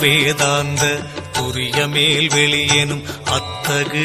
வேதாந்த துரிய மேல் வெளியெனும் அத்தகு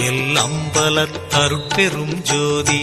அம்பல தருப்பெரும் ஜோதி.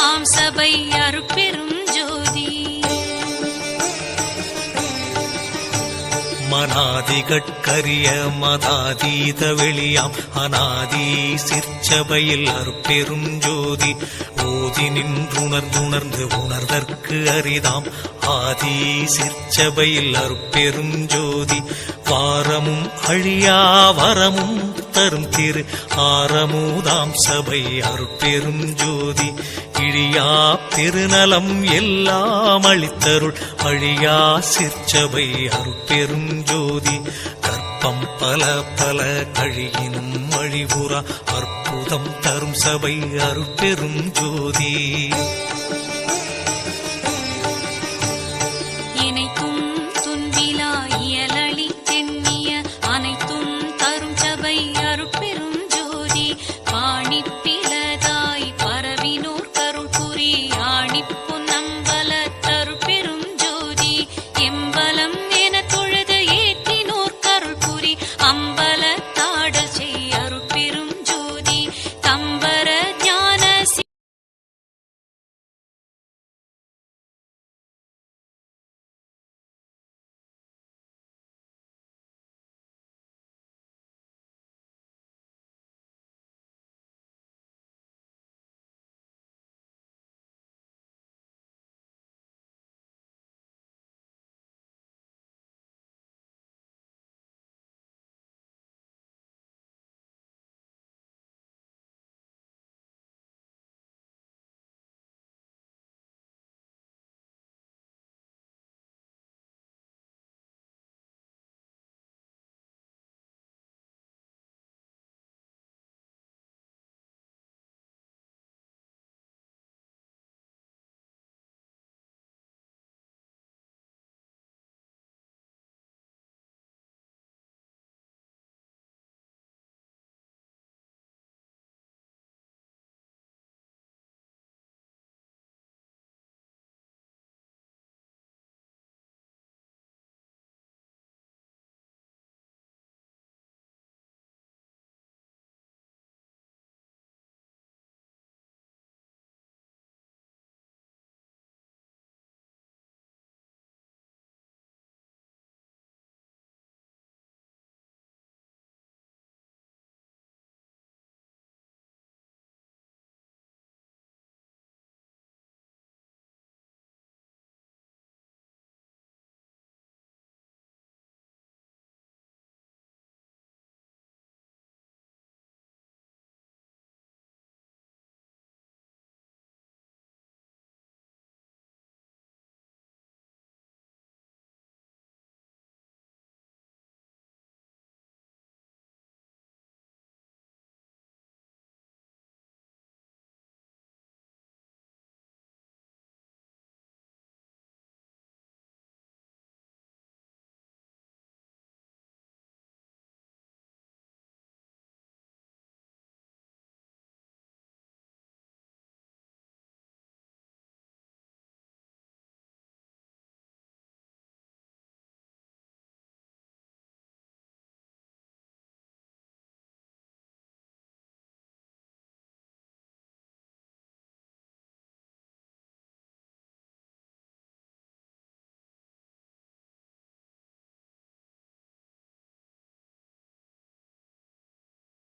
ஆதிகட்கரிய மதாதீத வெளியாம். அநாதி சிற்சபையில் அருப்பெரும் ஜோதி ஓதி நின்றுணர்ந்துணர்ந்து உணர்தற்கு அரிதாம். ஆதி சிற்சபையில் அருப்பெரும் ஜோதி. வாரமும் அழியா வரமும் தரும் திரு ஆரமுதாம் சபை அருட்பெரும் ஜோதி. இழியா பெருநலம் எல்லாம் அளித்தருள் அழியா சிற்சபை அருட்பெரும் ஜோதி. கற்பம் பல பல கழியினும் அழிவுறா அற்புதம் தரும் சபை அருட்பெரும் ஜோதி.